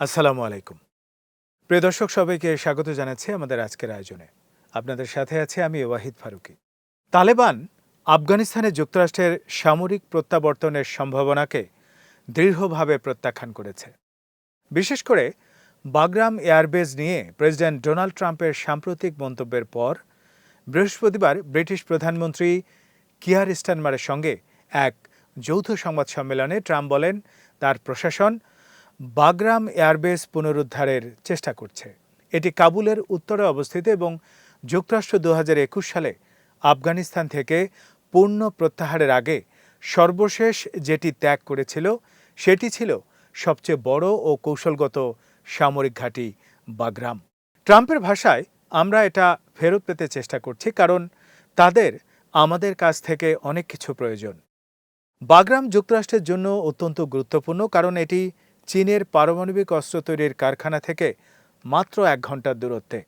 আসসালামু আলাইকুম। প্রিয় দর্শক, সবাইকে স্বাগত জানাচ্ছি আমাদের আজকের আয়োজনে। আপনাদের সাথে আছে আমি ওয়াহিদ ফারুকি। তালেবান আফগানিস্তানে যুক্তরাষ্ট্রের সামরিক প্রত্যাবর্তনের সম্ভাবনাকে দৃঢ়ভাবে প্রত্যাখ্যান করেছে। বিশেষ করে বাগরাম এয়ারবেজ নিয়ে প্রেসিডেন্ট ডোনাল্ড ট্রাম্পের সাম্প্রতিক মন্তব্যের পর বৃহস্পতিবার ব্রিটিশ প্রধানমন্ত্রী কিয়ার স্টানমারের সঙ্গে এক যৌথ সংবাদ সম্মেলনে ট্রাম্প বলেন, তার প্রশাসন বাগরাম এয়ারবেস পুনরুদ্ধারের চেষ্টা করছে। এটি কাবুলের উত্তরে অবস্থিত এবং যুক্তরাষ্ট্র দু হাজার একুশ সালে আফগানিস্তান থেকে পূর্ণ প্রত্যাহারের আগে সর্বশেষ যেটি ত্যাগ করেছিল, সেটি ছিল সবচেয়ে বড় ও কৌশলগত সামরিক ঘাঁটি বাগরাম। ট্রাম্পের ভাষায় আমরা এটা ফেরত পেতে চেষ্টা করছি কারণ তাদের, আমাদের কাছ থেকে অনেক কিছু প্রয়োজন। বাগরাম যুক্তরাষ্ট্রের জন্য অত্যন্ত গুরুত্বপূর্ণ কারণ এটি চীনের পারমাণবিক অস্ত্র তৈরির কারখানা থেকে মাত্র এক ঘণ্টার দূরত্বে।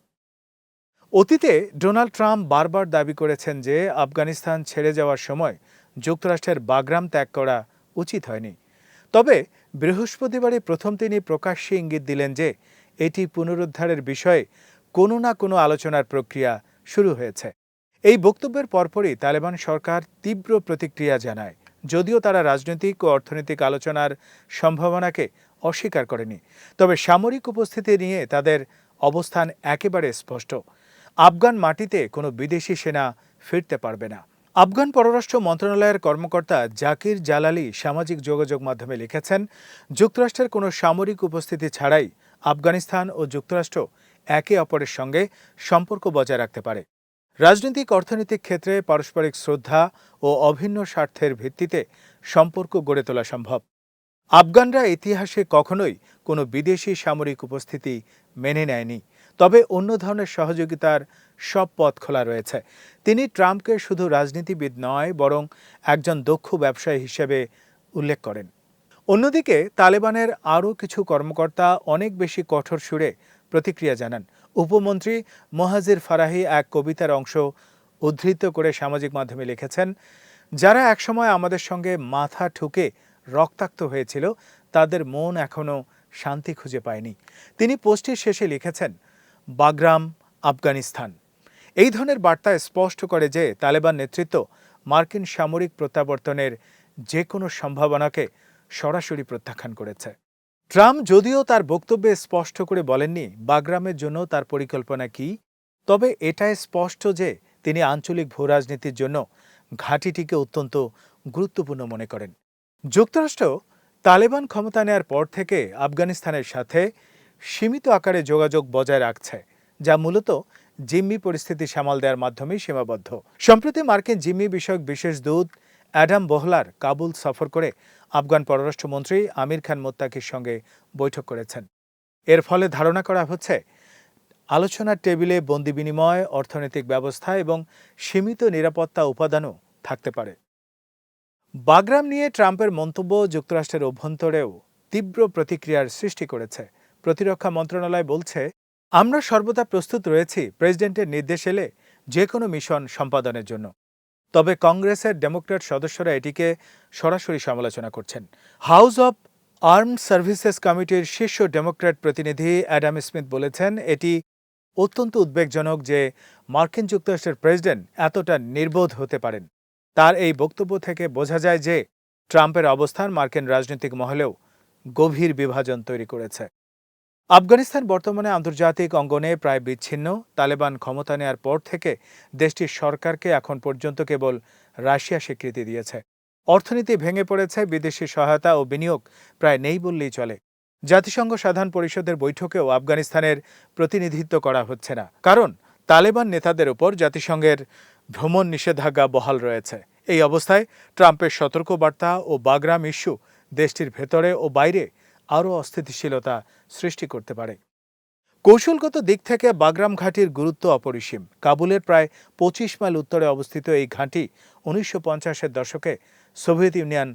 অতীতে ডোনাল্ড ট্রাম্প বারবার দাবি করেছেন যে আফগানিস্তান ছেড়ে যাওয়ার সময় যুক্তরাষ্ট্রের বাগরাম ত্যাগ করা উচিত হয়নি। তবে বৃহস্পতিবারই প্রথম তিনি প্রকাশ্যে ইঙ্গিত দিলেন যে এটি পুনরুদ্ধারের বিষয়ে কোনো না কোনো আলোচনার প্রক্রিয়া শুরু হয়েছে। এই বক্তব্যের পরপরই তালেবান সরকার তীব্র প্রতিক্রিয়া জানায়। যদিও তারা রাজনৈতিক ও অর্থনৈতিক আলোচনার সম্ভাবনাকে অস্বীকার করেনি। তবে সামরিক উপস্থিতি নিয়ে তাদের অবস্থান একেবারে স্পষ্ট। আফগান মাটিতে কোনো বিদেশি সেনা ফিরতে পারবে না। আফগান পররাষ্ট্র মন্ত্রণালয়ের কর্মকর্তা জাকির জালালি সামাজিক যোগাযোগ মাধ্যমে লিখেছেন, যুক্তরাষ্ট্রের কোনো সামরিক উপস্থিতি ছাড়াই আফগানিস্তান ও যুক্তরাষ্ট্র একে অপরের সঙ্গে সম্পর্ক বজায় রাখতে পারে। রাজনৈতিক অর্থনৈতিক ক্ষেত্রে পারস্পরিক শ্রদ্ধা ও অভিন্ন স্বার্থের ভিত্তিতে সম্পর্ক গড়ে তোলা সম্ভব। আফগানরা ইতিহাসে কখনোই কোনো বিদেশি সামরিক উপস্থিতি মেনে নেয়নি, তবে অন্য ধরনের সহযোগিতার সব পথ খোলা রয়েছে। তিনি ট্রাম্পকে শুধু রাজনীতিবিদ নয়, বরং একজন দক্ষ ব্যবসায়ী হিসেবে উল্লেখ করেন। অন্যদিকে তালেবানের আরও কিছু কর্মকর্তা অনেক বেশি কঠোর সুরে প্রতিক্রিয়া জানান। উপমন্ত্রী মোহাজির ফারাহি এক কবিতার অংশ উদ্ধৃত করে সামাজিক মাধ্যমে লিখেছেন, যারা একসময় আমাদের সঙ্গে মাথা ঠুকে রক্তাক্ত হয়েছিল, তাদের মন এখনও শান্তি খুঁজে পায়নি। তিনি পোস্টের শেষে লিখেছেন, বাগরাম, আফগানিস্তান। এই ধরনের বার্তা স্পষ্ট করে যে তালেবান নেতৃত্ব মার্কিন সামরিক প্রত্যাবর্তনের যে কোনো সম্ভাবনাকে সরাসরি প্রত্যাখ্যান করেছে। ট্রাম্প যদিও তার বক্তব্যে স্পষ্ট করে বলেননি বাগরামের জন্য তার পরিকল্পনা কি, তবে এটাই স্পষ্ট যে তিনি আঞ্চলিক ভূরাজনীতির জন্য ঘাঁটিটিকে অত্যন্ত গুরুত্বপূর্ণ মনে করেন। যুক্তরাষ্ট্র তালেবান ক্ষমতা নেয়ার পর থেকে আফগানিস্তানের সাথে সীমিত আকারে যোগাযোগ বজায় রাখছে, যা মূলত জিম্মি পরিস্থিতি সামাল দেওয়ার মাধ্যমেই সীমাবদ্ধ। সম্প্রতি মার্কিন জিম্মি বিষয়ক বিশেষ দূত অ্যাডাম বহলার কাবুল সফর করে আফগান পররাষ্ট্রমন্ত্রী আমির খান মোত্তাকির সঙ্গে বৈঠক করেছেন। এর ফলে ধারণা করা হচ্ছে, আলোচনার টেবিলে বন্দি বিনিময়, অর্থনৈতিক ব্যবস্থা এবং সীমিত নিরাপত্তা উপাদানও থাকতে পারে। বাগরাম নিয়ে ট্রাম্পের মন্তব্য যুক্তরাষ্ট্রের অভ্যন্তরেও তীব্র প্রতিক্রিয়ার সৃষ্টি করেছে। প্রতিরক্ষা মন্ত্রণালয় বলছে, আমরা সর্বদা প্রস্তুত রয়েছি, প্রেসিডেন্টের নির্দেশ এলে যে কোনো মিশন সম্পাদনের জন্য। তবে কংগ্রেসের ডেমোক্র্যাট সদস্যরা এটিকে সরাসরি সমালোচনা করছেন। হাউস অব আর্মড সার্ভিসেস কমিটির শীর্ষ ডেমোক্র্যাট প্রতিনিধি অ্যাডাম স্মিথ বলেছেন, এটি অত্যন্ত উদ্বেগজনক যে মার্কিন যুক্তরাষ্ট্রের প্রেসিডেন্ট এতটা নির্বোধ হতে পারেন। তার এই বক্তব্য থেকে বোঝা যায় যে ট্রাম্পের অবস্থান মার্কিন রাজনৈতিক মহলেও গভীর বিভাজন তৈরি করেছে। আফগানিস্তান বর্তমানে আন্তর্জাতিক অঙ্গনে প্রায় বিচ্ছিন্ন। তালেবান ক্ষমতা নেয়ার পর থেকে দেশটির সরকারকে এখন পর্যন্ত কেবল রাশিয়া স্বীকৃতি দিয়েছে। অর্থনীতি ভেঙে পড়েছে, বিদেশি সহায়তা ও বিনিয়োগ প্রায় নেই বললেই চলে। জাতিসংঘ সাধারণ পরিষদের বৈঠকেও আফগানিস্তানের প্রতিনিধিত্ব করা হচ্ছে না। কারণ তালেবান নেতাদের উপর জাতিসংঘের ভ্রমণ নিষেধাজ্ঞা বহাল রয়েছে। এই অবস্থায় ট্রাম্পের সতর্কবার্তা ও বাগরাম ইস্যু দেশটির ভেতরে ও বাইরে আরও অস্থিতিশীলতা সৃষ্টি করতে পারে। কৌশলগত দিক থেকে বাগরাম ঘাঁটির গুরুত্ব অপরিসীম। কাবুলের প্রায় পঁচিশ মাইল উত্তরে অবস্থিত এই ঘাঁটি উনিশশো পঞ্চাশের দশকে সোভিয়েত ইউনিয়ন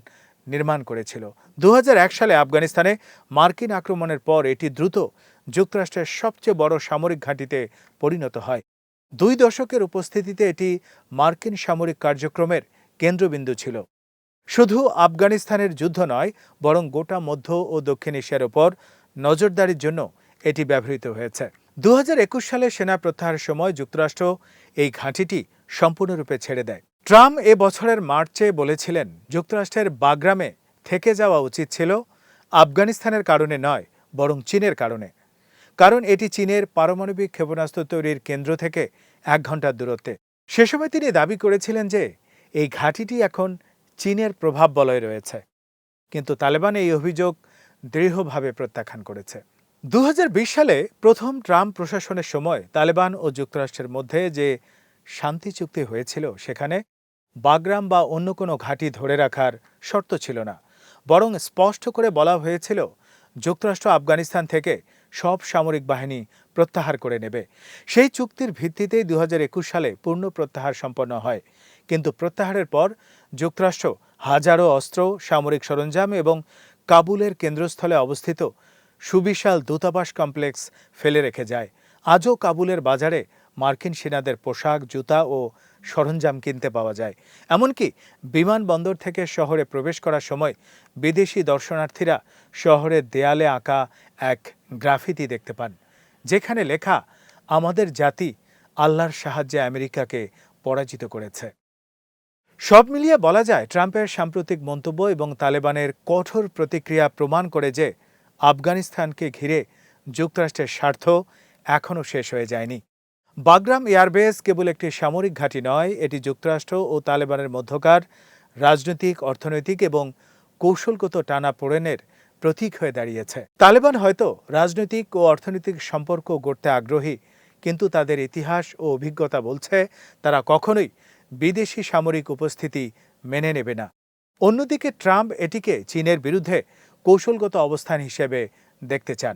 নির্মাণ করেছিল। দু হাজার এক সালে আফগানিস্তানে মার্কিন আক্রমণের পর এটি দ্রুত যুক্তরাষ্ট্রের সবচেয়ে বড় সামরিক ঘাঁটিতে পরিণত হয়। দুই দশকের উপস্থিতিতে এটি মার্কিন সামরিক কার্যক্রমের কেন্দ্রবিন্দু ছিল। শুধু আফগানিস্তানের যুদ্ধ নয়, বরং গোটা মধ্য ও দক্ষিণ এশিয়ার ওপর নজরদারির জন্য এটি ব্যবহৃত হয়েছে। দু হাজার একুশ সালে সেনা প্রত্যাহারের সময় যুক্তরাষ্ট্র এই ঘাঁটিটি সম্পূর্ণরূপে ছেড়ে দেয়। ট্রাম্প এ বছরের মার্চে বলেছিলেন, যুক্তরাষ্ট্রের বাগ্রামে থেকে যাওয়া উচিত ছিল, আফগানিস্তানের কারণে নয়, বরং চীনের কারণে। কারণ এটি চীনের পারমাণবিক ক্ষেপণাস্ত্র তৈরির কেন্দ্র থেকে এক ঘণ্টার দূরত্বে। সে সময় তিনি দাবি করেছিলেন যে, এই ঘাঁটিটি এখন চীনের প্রভাব বলয় রয়েছে। কিন্তু তালেবান এই অভিযোগ দৃঢ়ভাবে প্রত্যাখ্যান করেছে। দু হাজার বিশ সালে প্রথম ট্রাম্প প্রশাসনের সময় তালেবান ও যুক্তরাষ্ট্রের মধ্যে যে শান্তি চুক্তি হয়েছিল, সেখানে বাগরাম বা অন্য কোনো ঘাঁটি ধরে রাখার শর্ত ছিল না। বরং স্পষ্ট করে বলা হয়েছিল, যুক্তরাষ্ট্র আফগানিস্তান থেকে সব সামরিক বাহিনী প্রত্যাহার করে নেবে। সেই চুক্তির ভিত্তিতে দু হাজার একুশ সালে পূর্ণ প্রত্যাহার সম্পন্ন হয়। কিন্তু প্রত্যাহারের পর যুক্তরাষ্ট্র হাজারো অস্ত্র, সামরিক সরঞ্জাম এবং কাবুলের কেন্দ্রস্থলে অবস্থিত সুবিশাল দূতাবাস কমপ্লেক্স ফেলে রেখে যায়। আজও কাবুলের বাজারে মার্কিন সেনাদের পোশাক, জুতা ও সরঞ্জাম কিনতে পাওয়া যায়। এমনকি বিমানবন্দর থেকে শহরে প্রবেশ করার সময় বিদেশি দর্শনার্থীরা শহরের দেয়ালে আঁকা এক গ্রাফিতি দেখতে পান, যেখানে লেখা, আমাদের জাতি আল্লাহর সাহায্যে আমেরিকাকে পরাজিত করেছে। সব মিলিয়ে বলা যায়, ট্রাম্পের সাম্প্রতিক মন্তব্য এবং তালেবানের কঠোর প্রতিক্রিয়া প্রমাণ করে যে আফগানিস্তানকে ঘিরে যুক্তরাষ্ট্রের স্বার্থ এখনও শেষ হয়ে যায়নি। বাগরাম এয়ারবেস কেবল একটি সামরিক ঘাঁটি নয়, এটি যুক্তরাষ্ট্র ও তালেবানের মধ্যকার রাজনৈতিক, অর্থনৈতিক এবং কৌশলগত টানা পোড়েনের প্রতীক হয়ে দাঁড়িয়েছে। তালেবান হয়তো রাজনৈতিক ও অর্থনৈতিক সম্পর্ক গড়তে আগ্রহী, কিন্তু তাদের ইতিহাস ও অভিজ্ঞতা বলছে তারা কখনোই বিদেশি সামরিক উপস্থিতি মেনে নেবে না। অন্যদিকে ট্রাম্প এটিকে চীনের বিরুদ্ধে কৌশলগত অবস্থান হিসেবে দেখতে চান।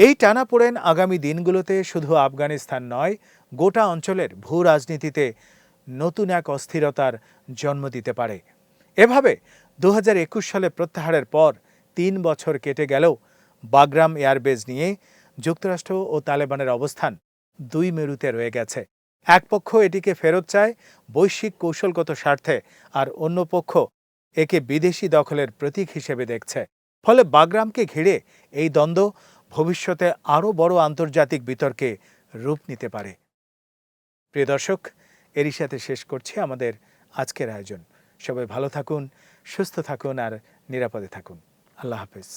এই টানাপোড়েন আগামী দিনগুলোতে শুধু আফগানিস্তান নয়, গোটা অঞ্চলের ভূ রাজনীতিতে নতুন এক অস্থিরতার জন্ম দিতে পারে। এভাবে দু হাজার একুশ সালে প্রত্যাহারের পর তিন বছর কেটে গেলেও বাগরাম এয়ারবেজ নিয়ে যুক্তরাষ্ট্র ও তালেবানের অবস্থান দুই মেরুতে রয়ে গেছে। এক পক্ষ এটিকে ফেরত চায় বৈশ্বিক কৌশলগত স্বার্থে আর অন্য পক্ষ একে বিদেশি দখলের প্রতীক হিসেবে দেখছে। ফলে বাগরামকে ঘিরে এই দ্বন্দ্ব ভবিষ্যতে আরও বড় আন্তর্জাতিক বিতর্কে রূপ নিতে পারে। প্রিয় দর্শক, এরই সাথে শেষ করছি আমাদের আজকের আয়োজন। সবাই ভালো থাকুন, সুস্থ থাকুন আর নিরাপদে থাকুন। আল্লাহ হাফেজ।